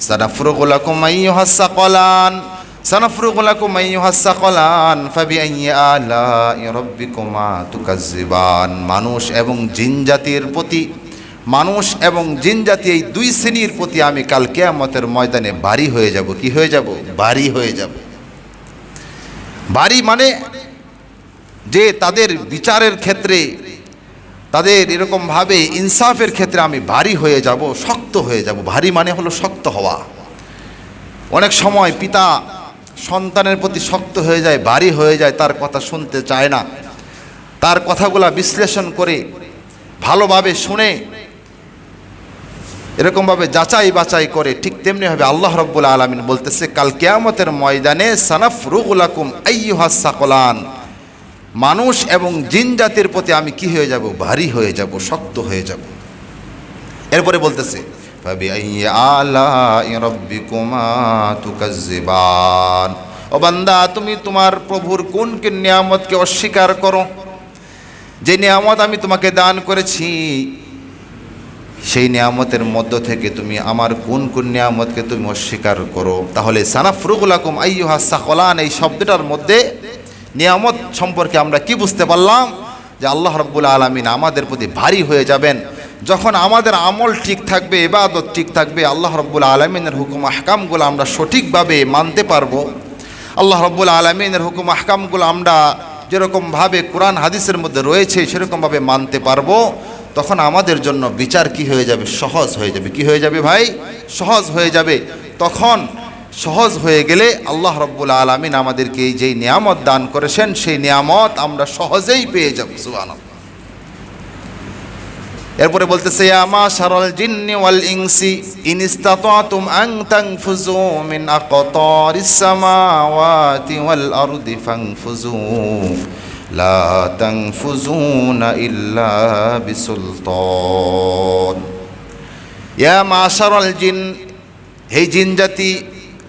সানাফরুগুলাকুম আইয়ুহাস সাকলান সানাফরুগুলাকুম আইয়ুহাস সাকলান, ফাবিআইয়ি আলাই রাব্বিকুমা তুকাজ্জিবান মানুষ এবং জিন জাতির প্রতি, মানুষ এবং জিন জাতি এই দুই শ্রেণির প্রতি আমি কাল কেয়ামতের ময়দানে বাড়ি হয়ে যাব। কি হয়ে যাব? বাড়ি হয়ে যাব। বাড়ি মানে যে তাদের বিচারের ক্ষেত্রে তাদের এরকমভাবে ইনসাফের ক্ষেত্রে আমি ভারী হয়ে যাব, শক্ত হয়ে যাব। ভারী মানে হলো শক্ত হওয়া। অনেক সময় পিতা সন্তানের প্রতি শক্ত হয়ে যায়, ভারী হয়ে যায়, তার কথা শুনতে চায় না। তার কথাগুলা বিশ্লেষণ করে, ভালোভাবে শুনে এরকমভাবে যাচাই বাছাই করে, ঠিক তেমনিভাবে আল্লাহ রব্বুল আলমিন বলতেছে, কাল কেয়ামতের ময়দানে সানাফ রুগুলাকুম আইয়ুহাস সাকলান। মানুষ এবং জিন জাতির প্রতি আমি কি হয়ে যাব? ভারী হয়ে যাব, শক্ত হয়ে যাব। এরপরে বলতেছে ও বান্দা, তুমি তোমার প্রভুর কোন নিয়ামতকে অস্বীকার করো। যে নিয়ামত আমি তোমাকে দান করেছি, সেই নিয়ামতের মধ্য থেকে তুমি আমার কোন কোন নিয়ামতকে তুমি অস্বীকার করো। তাহলে সানাফরুগুলাকুম আইয়ুহা সাকলান এই শব্দটার মধ্যে নিয়ামত সম্পর্কে আমরা কি বুঝতে পারলাম? যে আল্লাহ রব্বুল আলমিন আমাদের প্রতি ভারী হয়ে যাবেন। যখন আমাদের আমল ঠিক থাকবে এবাদত ঠিক থাকবে, আল্লাহ রব্বুল আলমিনের হুকুম আহকামগুলো আমরা সঠিকভাবে মানতে পারব। আল্লাহ রব্বুল আলমিনের হুকুম আহকামগুলো আমরা যেরকমভাবে কোরআন, হাদিসের মধ্যে রয়েছে, সেরকমভাবে মানতে পারব। তখন আমাদের জন্য বিচার কি হয়ে যাবে? সহজ হয়ে যাবে। কি হয়ে যাবে ভাই? সহজ হয়ে যাবে। তখন সহজ হয়ে গেলে আল্লাহ রব্বুল আলমিন আমাদেরকে এই যেই নিয়ামত দান করেছেন, সেই নিয়ামত আমরা সহজেই পেয়ে যাব সুবান এরপরে বলতেছে আমা শারল জিন্নি ওয়াল ইনসি, ইন ইসতাতাতুম আন তানফুজু মিন আকতারিস সামাওয়াতি ওয়াল আরদি ফানফুজু লা তানফুজুনা ইল্লা বিসুলতান। ইয়া মাশারাল জিন, হে জিন জাতি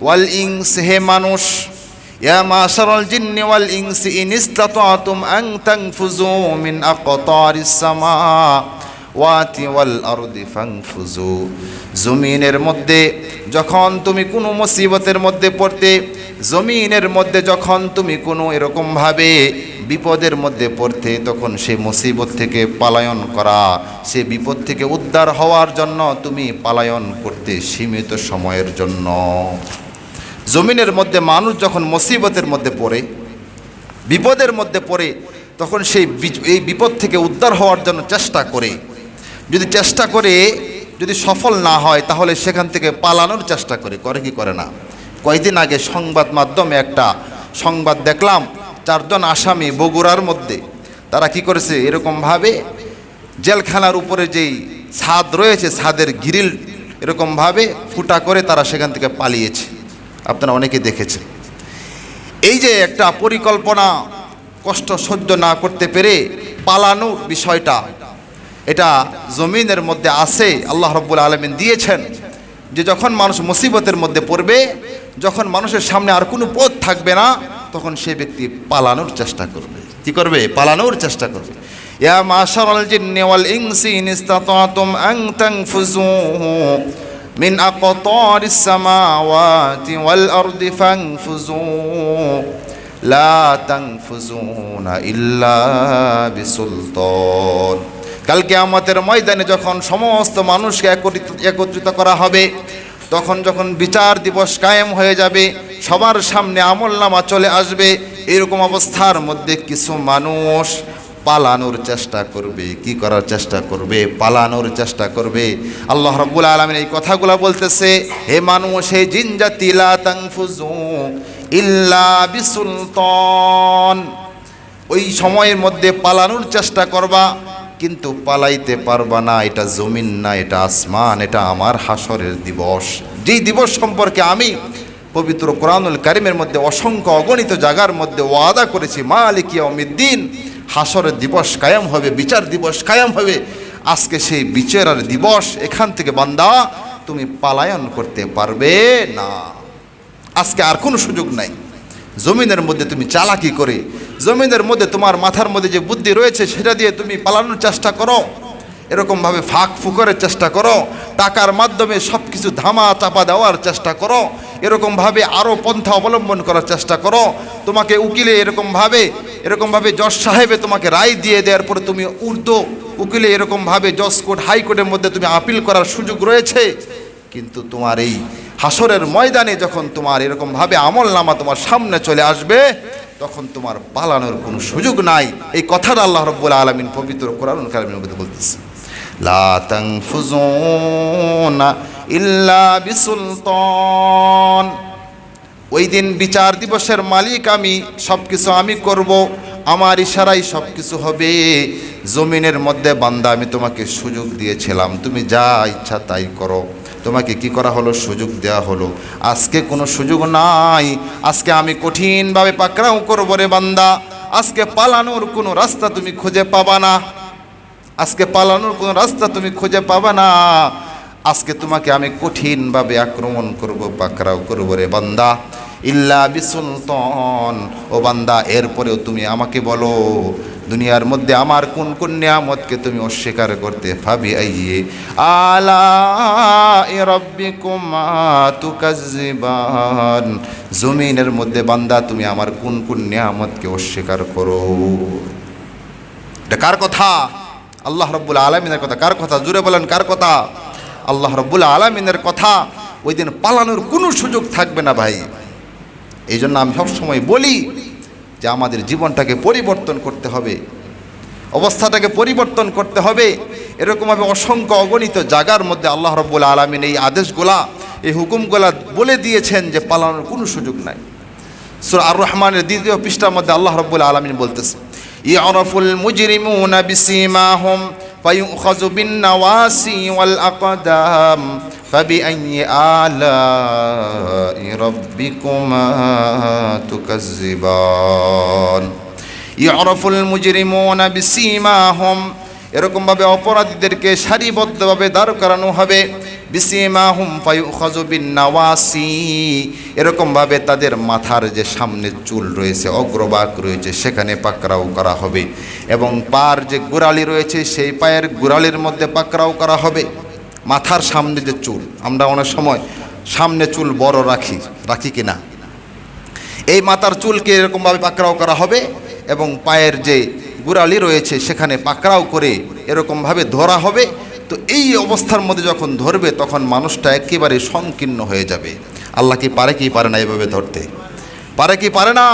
ওয়াল ইংস হে মানুষ, ইয়া মাশারাল জিন্নি ওয়াল ইংস ইন ইসতাতাতুম আন তানফুজু মিন আকতারিস সামাওয়াতি ওয়াল আরদি ফানফুজু জমিনের মধ্যে যখন তুমি কোনো মুসিবতের মধ্যে পড়তে, জমিনের মধ্যে যখন তুমি কোনো এরকমভাবে বিপদের মধ্যে পড়তে, তখন সে মুসিবত থেকে পালায়ন করা, সে বিপদ থেকে উদ্ধার হওয়ার জন্য তুমি পালায়ন করতে সীমিত সময়ের জন্য। জমিনের মধ্যে মানুষ যখন মুসিবতের মধ্যে পড়ে, বিপদের মধ্যে পড়ে, তখন সেই এই বিপদ থেকে উদ্ধার হওয়ার জন্য চেষ্টা করে। যদি চেষ্টা করে, যদি সফল না হয়, তাহলে সেখান থেকে পালানোর চেষ্টা করে। করে কি করে না? কয়েকদিন আগে সংবাদ মাধ্যমে একটা সংবাদ দেখলাম, চারজন আসামি বগুড়ার মধ্যে। তারা কি করেছে? এরকমভাবে জেলখানার উপরে যেই ছাদ রয়েছে, ছাদের গ্রিল, এরকমভাবে ফুটা করে তারা সেখান থেকে পালিয়েছে। আপনারা অনেকে দেখেছেন। এই যে একটা পরিকল্পনা কষ্ট সহ্য না করতে পেরে পালানোর বিষয়টা, এটা জমিনের মধ্যে আছে, আল্লাহ রব্বুল আলমিন দিয়েছেন যে যখন মানুষ মুসিবতের মধ্যে পড়বে, যখন মানুষের সামনে আর কোনো পথ থাকবে না, তখন সে ব্যক্তি পালানোর চেষ্টা করবে। কি করবে? পালানোর চেষ্টা করবে। ইয়া মাশারাল জিন্নি ওয়াল ইনসি ইন ইসতাতাতুম আন তানফুজু আকতারিস সামাওয়াতি ওয়াল আরদি ফানফুজু লা তানফুজুনা ইল্লা বিসুলতান কালকে আমাদের ময়দানে যখন সমস্ত মানুষকে একত্রিত করা হবে, তখন যখন বিচার দিবস কায়েম হয়ে যাবে, সবার সামনে আমল নামা চলে আসবে, এরকম অবস্থার মধ্যে কিছু মানুষ পালানোর চেষ্টা করবে। কি করার চেষ্টা করবে? পালানোর চেষ্টা করবে। আল্লাহ রব্বুল আলমিন এই কথাগুলো বলতেছে, হে মানুষ, হে জিনজাতি লা তানফুজু ইল্লা বিসুলতান। ওই সময়ের মধ্যে পালানোর চেষ্টা করবা, কিন্তু পালাইতে পারবা না। এটা জমিন না, এটা আসমান, এটা আমার হাসরের দিবস। যেই দিবস সম্পর্কে আমি পবিত্র কোরআনুল কারিমের মধ্যে অসংখ্য অগণিত জায়গার মধ্যে ওয়াদা করেছি মা মালিকিয়া অমিদ্দিন হাসরের দিবস কায়াম হবে, বিচার দিবস কায়াম হবে। আজকে সেই বিচারের দিবস, এখান থেকে বান্দা, তুমি পালায়ন করতে পারবে না। আজকে আর কোনো সুযোগ নাই। জমিনের মধ্যে তুমি চালাকি করে, জমিনের মধ্যে তোমার মাথার মধ্যে যে বুদ্ধি রয়েছে, সেটা দিয়ে তুমি পালানোর চেষ্টা করো। এরকমভাবে ফাঁক ফুকরের চেষ্টা করো, টাকার মাধ্যমে সব কিছু ধামা চাপা দেওয়ার চেষ্টা করো। এরকমভাবে আরও পন্থা অবলম্বন করার চেষ্টা করো। তোমাকে উকিলে এরকমভাবে এরকমভাবে জজ সাহেবে তোমাকে রায় দিয়ে দেওয়ার পরে তুমি উর্দু উকিলে এরকমভাবে জজ কোর্ট হাইকোর্টের মধ্যে তুমি আপিল করার সুযোগ রয়েছে। কিন্তু তোমার এই হাসরের ময়দানে যখন তোমার এরকমভাবে আমল নামা তোমার সামনে চলে আসবে, তখন তোমার পালানোর কোনো সুযোগ নাই। এই কথাটা আল্লাহ রব্বুল আলমিন পবিত্র কোরআন কালামের মধ্যে বলতেছে। লা তানফুজুনা ইল্লা বিসুলতান। ওই দিন বিচার দিবসের মালিক আমি সব কিছু আমি করব, আমার ইশারাই সব কিছু হবে। জমিনের মধ্যে বান্দা, আমি তোমাকে সুযোগ দিয়েছিলাম, তুমি যা ইচ্ছা তাই করো। তোমাকে কি করা হলো? সুযোগ দেওয়া হলো। আজকে কোনো সুযোগ নাই। আজকে আমি কঠিনভাবে পাকড়াও করব রে বান্দা। আজকে পালানোর কোনো রাস্তা তুমি খুঁজে পাবা না। আজকে পালানোর কোনো রাস্তা তুমি খুঁজে পাবা না। আজকে তোমাকে আমি কঠিনভাবে আক্রমণ করব, পাকড়াও করব রে বান্দা। ইল্লা বিসুলতন। ও বান্দা, এরপরেও তুমি আমাকে বলো, দুনিয়ার মধ্যে আমার কোন কোন নিয়ামতকে তুমি অস্বীকার করতে ভাবি আইয়ে। আলা রব্বিকুমা তুকাজ্জিবান। জমিনের মধ্যে বান্দা, তুমি আমার কোন কোন নিয়ামতকে অস্বীকার করো? এটা কার কথা? আল্লাহ রব্বুল আলমিনের কথা কার কথা? জুড়ে বলেন, কার কথা? আল্লাহ রব্বুল আলমিনের কথা, ওই দিন পালানোর কোনো সুযোগ থাকবে না ভাই। এই জন্য আমি সবসময় বলি যে আমাদের জীবনটাকে পরিবর্তন করতে হবে, অবস্থাটাকে পরিবর্তন করতে হবে। এরকমভাবে অসংখ্য অগণিত জায়গার মধ্যে আল্লাহ রব্বুল আলমিন এই আদেশগুলা, এই হুকুমগুলা বলে দিয়েছেন যে পালানোর কোনো সুযোগ নাই। সুর আর রহমানের দ্বিতীয় পৃষ্ঠার মধ্যে আল্লাহ রব্বুল আলমিন বলতেছে, ইয়ারফুল মুজরিমুনা বিসিমাহুম فيؤخذ بالنواسي والأقدام فبأي آلاء ربكما تكذبان يعرف المجرمون بسيماهم এরকমভাবে অপরাধীদেরকে সারিবদ্ধভাবে দাঁড় করানো হবে বিসিমাহুম বিন্নাওয়াসি। এরকমভাবে তাদের মাথার যে সামনে চুল রয়েছে অগ্রবাক রয়েছে, সেখানে পাকড়াও করা হবে। এবং পার যে গোড়ালি রয়েছে, সেই পায়ের গোড়ালির মধ্যে পাকড়াও করা হবে। মাথার সামনে যে চুল, আমরা অনেক সময় সামনে চুল বড় রাখি রাখি কি না এই মাথার চুলকে এরকমভাবে পাকড়াও করা হবে এবং পায়ের যে গুড়ালি রয়েছে, সেখানে পাকড়াও করে এরকমভাবে ধরা হবে। তো এই অবস্থার মধ্যে যখন ধরবে, তখন মানুষটা একেবারে সংকীর্ণ হয়ে যাবে। আল্লাহ কি পারে কি পারে না এভাবে ধরতে? পারে কি পারে না?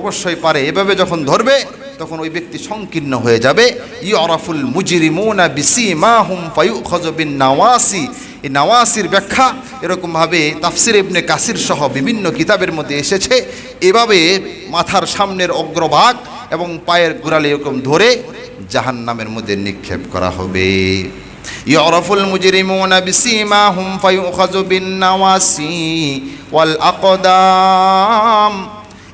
অবশ্যই পারে। এভাবে যখন ধরবে, তখন ওই ব্যক্তি সংকীর্ণ হয়ে যাবে। ই অরাফুল মুজিরিমুনা বিসি মা হুম ফায়ু খজবিন নাওয়াসি এই নাওয়াসির ব্যাখ্যা এরকমভাবে তাফসির ইবনে কাসির সহ বিভিন্ন কিতাবের মধ্যে এসেছে। এভাবে মাথার সামনের অগ্রভাগ এবং পায়ের গোড়ালি এরকম ধরে জাহান নামের মধ্যে নিক্ষেপ করা হবে। মুজরিমুনা বিসিমাহুম ফায়ুখাযু বিন-নাওয়াসি ওয়াল আকদাম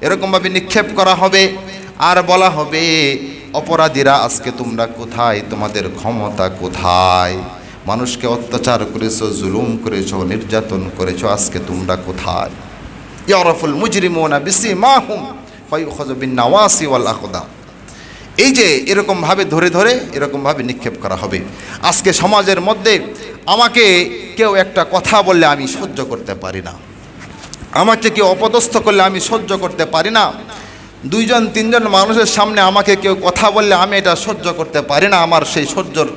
এরকমভাবে নিক্ষেপ করা হবে আর বলা হবে, অপরাধীরা আজকে তোমরা কোথায়? তোমাদের ক্ষমতা কোথায়? মানুষকে অত্যাচার করেছ, জুলুম করেছ, নির্যাতন করেছ, আজকে তোমরা কোথায়? ইয়রফুল মুজরিমুনা বিসিমাহুম ফায়ুখাযু বিন-নাওয়াসি ওয়াল আকদাম এই যে এরকমভাবে ধরে ধরে এরকমভাবে নিক্ষেপ করা হবে। আজকে সমাজের মধ্যে আমাকে কেউ একটা কথা বললে আমি সহ্য করতে পারি না। আমাকে কেউ অপদস্থ করলে আমি সহ্য করতে পারি না। দুইজন, তিনজন মানুষের সামনে আমাকে কেউ কথা বললে আমি এটা সহ্য করতে পারি না। আমার সেই সহ্যর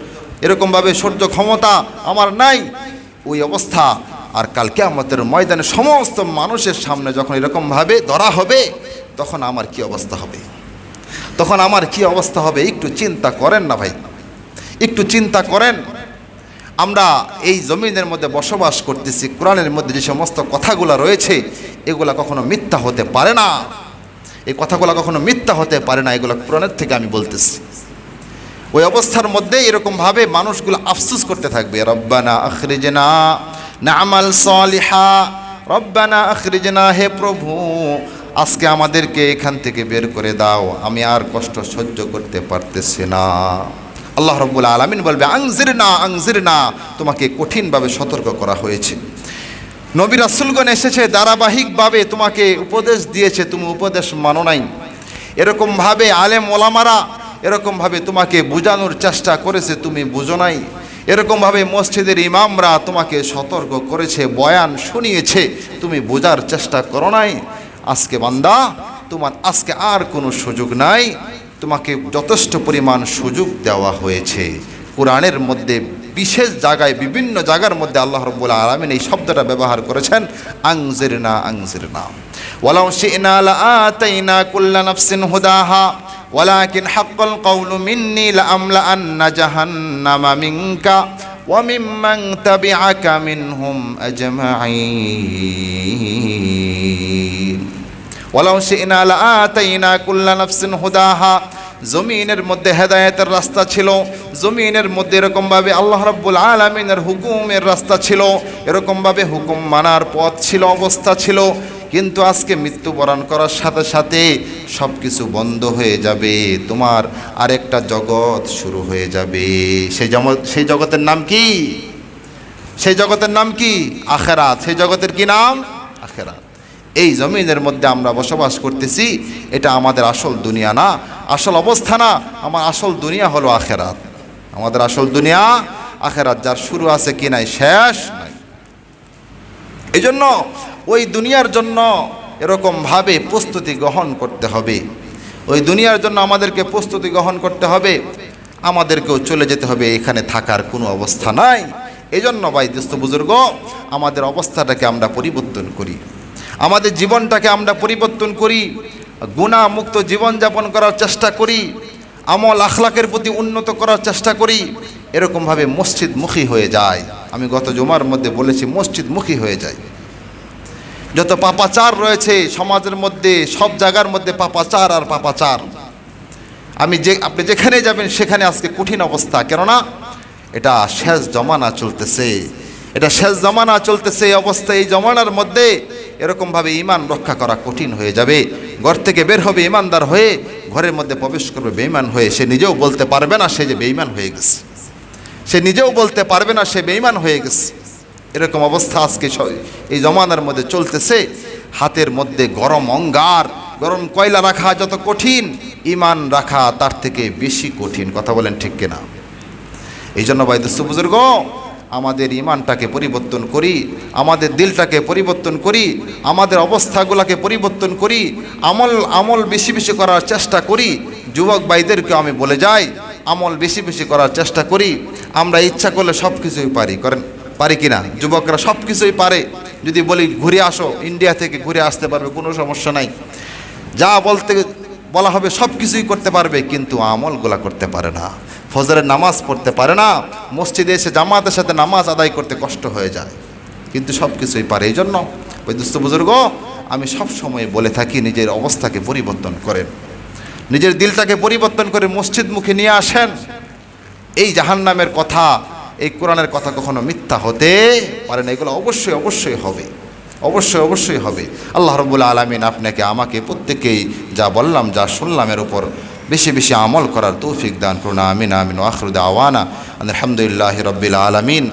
এরকমভাবে সহ্য ক্ষমতা আমার নাই। ওই অবস্থা আর কালকে আমাদের ময়দানে সমস্ত মানুষের সামনে যখন এরকমভাবে ধরা হবে, তখন আমার কি অবস্থা হবে? তখন আমার কি অবস্থা হবে? একটু চিন্তা করেন না ভাই। একটু চিন্তা করেন। আমরা এই জমিনের মধ্যে বসবাস করতেছি, কোরআনের মধ্যে যে সমস্ত কথাগুলো রয়েছে, এগুলা কখনো মিথ্যা হতে পারে না। এই কথাগুলো কখনো মিথ্যা হতে পারে না, এগুলো কোরআনের থেকে আমি বলতেছি। ওই অবস্থার মধ্যে এরকমভাবে মানুষগুলো আফসুস করতে থাকবে, রব্বানা আখরিজনা নামাল সলিহা, রব্বানা আখরিজনা হে প্রভু আজকে আমাদেরকে এখান থেকে বের করে দাও। আমি আর কষ্ট সহ্য করতে পারতেছি না। আল্লাহ রব্বুল আলমিন বলবে আংজির না আংজির না তোমাকে কঠিনভাবে সতর্ক করা হয়েছে। নবী রাসুলগণ এসেছে, ধারাবাহিকভাবে তোমাকে উপদেশ দিয়েছে, তুমি উপদেশ মানো নাই। এরকমভাবে আলেম ওলামারা এরকমভাবে তোমাকে বোঝানোর চেষ্টা করেছে, তুমি বুঝো নাই। এরকমভাবে মসজিদের ইমামরা তোমাকে সতর্ক করেছে, বয়ান শুনিয়েছে, তুমি বোঝার চেষ্টা করো নাই। আজকে বান্দা, তোমার আজকে আর কোনো সুযোগ নাই। তোমাকে যথেষ্ট পরিমাণ সুযোগ দেওয়া হয়েছে। কোরআনের মধ্যে, বিশেষ জায়গায়, বিভিন্ন জায়গার মধ্যে আল্লাহ রব্বুল আলমিন এই শব্দটা ব্যবহার করেছেন আংজির না আংজির না ওয়ালাউ শি'না লাআতাইনা কুল্লা নাফসিন হুদাহা, ওয়ালাকিন হাক্কাল কওলু মিন্নি লাআমলাআন্না জাহান্নামা মিনকা, ওয়া মিম্মান তাবি'আকা মিনহুম আজমাঈন। ওয়ালাউ শি'না লাআতাইনা কুল্লা নাফসিন হুদাহা। জমিনের মধ্যে হেদায়েতের রাস্তা ছিল। জমিনের মধ্যে এরকমভাবে আল্লাহ রাব্বুল আলামিনের হুকুমের রাস্তা ছিল। এরকমভাবে হুকুম মানার পথ ছিল, অবস্থা ছিল। কিন্তু আজকে মৃত্যুবরণ করার সাথে সাথে সব কিছু বন্ধ হয়ে যাবে। তোমার আরেকটা জগৎ শুরু হয়ে যাবে। সেই জগৎ, সেই জগতের নাম কি? সেই জগতের নাম কি? আখেরাত। সেই জগতের কি নাম? আখেরাত। এই জমিনের মধ্যে আমরা বসবাস করতেছি, এটা আমাদের আসল দুনিয়া না, আসল অবস্থা না, আমার আসল দুনিয়া হলো আখেরাত। আমাদের আসল দুনিয়া আখেরাত, যার শুরু আছে কি নাই, শেষ নাই। এই জন্য ওই দুনিয়ার জন্য এরকমভাবে প্রস্তুতি গ্রহণ করতে হবে। ওই দুনিয়ার জন্য আমাদেরকে প্রস্তুতি গ্রহণ করতে হবে। আমাদেরকেও চলে যেতে হবে, এখানে থাকার কোনো অবস্থা নাই। এই জন্য ভাই দোস্ত বুজুর্গ, আমাদের অবস্থাটাকে আমরা পরিবর্তন করি। আমাদের জীবনটাকে আমরা পরিবর্তন করি গুণা মুক্ত জীবনযাপন করার চেষ্টা করি, আমল আখলাকের প্রতি উন্নত করার চেষ্টা করি, এরকমভাবে মসজিদমুখী হয়ে যায়। আমি গত জমার মধ্যে বলেছি, মসজিদমুখী হয়ে যায়। যত পাপাচার রয়েছে সমাজের মধ্যে, সব জায়গার মধ্যে পাপাচার আর পাপাচার। আমি যে, আপনি যেখানে যাবেন, সেখানে আজকে কঠিন অবস্থা। কেননা, এটা শেষ জমানা চলতেছে। এটা শেষ জমানা চলতেছে এই অবস্থা, এই জমানার মধ্যে এরকমভাবে ইমান রক্ষা করা কঠিন হয়ে যাবে। ঘর থেকে বের হবে ইমানদার হয়ে ঘরের মধ্যে প্রবেশ করবে বেইমান হয়ে। সে নিজেও বলতে পারবে না সে যে বেইমান হয়ে গেছে। সে নিজেও বলতে পারবে না সে বেইমান হয়ে গেছে। এরকম অবস্থা আজকে এই জমানার মধ্যে চলতেছে। হাতের মধ্যে গরম অঙ্গার, গরম কয়লা রাখা যত কঠিন ইমান রাখা তার থেকে বেশি কঠিন। কথা বলেন ঠিক কিনা? এই জন্য ভাই, দোস্ত বুজুর্গ আমাদের ইমানটাকে পরিবর্তন করি, আমাদের দিলটাকে পরিবর্তন করি, আমাদের অবস্থাগুলোকে পরিবর্তন করি, আমল আমল বেশি বেশি করার চেষ্টা করি। যুবক ভাইদেরকে আমি বলে যাই, আমল বেশি বেশি করার চেষ্টা করি। আমরা ইচ্ছা করলে সব কিছুই পারি, করেন, পারি কি না যুবকরা সব কিছুই পারে। যদি বলি ঘুরে আসো, ইন্ডিয়া থেকে ঘুরে আসতে পারবে, কোনো সমস্যা নাই। যা বলতে, বলা হবে সব কিছুই করতে পারবে, কিন্তু আমলগুলা করতে পারে না। ফজরের নামাজ পড়তে পারে না, মসজিদে এসে জামাতের সাথে নামাজ আদায় করতে কষ্ট হয়ে যায়। কিন্তু সব কিছুই পারে এই জন্য। ওই দুস্থ বুজুর্গ, আমি সব সময় বলে থাকি, নিজের অবস্থাকে পরিবর্তন করেন। নিজের দিলটাকে পরিবর্তন করে মসজিদ মুখে নিয়ে আসেন। এই জাহান্নামের কথা, এই কোরআনের কথা কখনো মিথ্যা হতে পারে না। এগুলো অবশ্যই অবশ্যই হবে। অবশ্যই অবশ্যই হবে। আল্লাহ রবুল্লা আলমিন আপনাকে, আমাকে প্রত্যেকেই যা বললাম, যা শুনলাম এর উপর বেশি বেশি আমল করার তৌফিক দান করুন আমিন আমিন আখরুদ আওয়ানা আলহামদুলিল্লাহ রবিল আলমিন।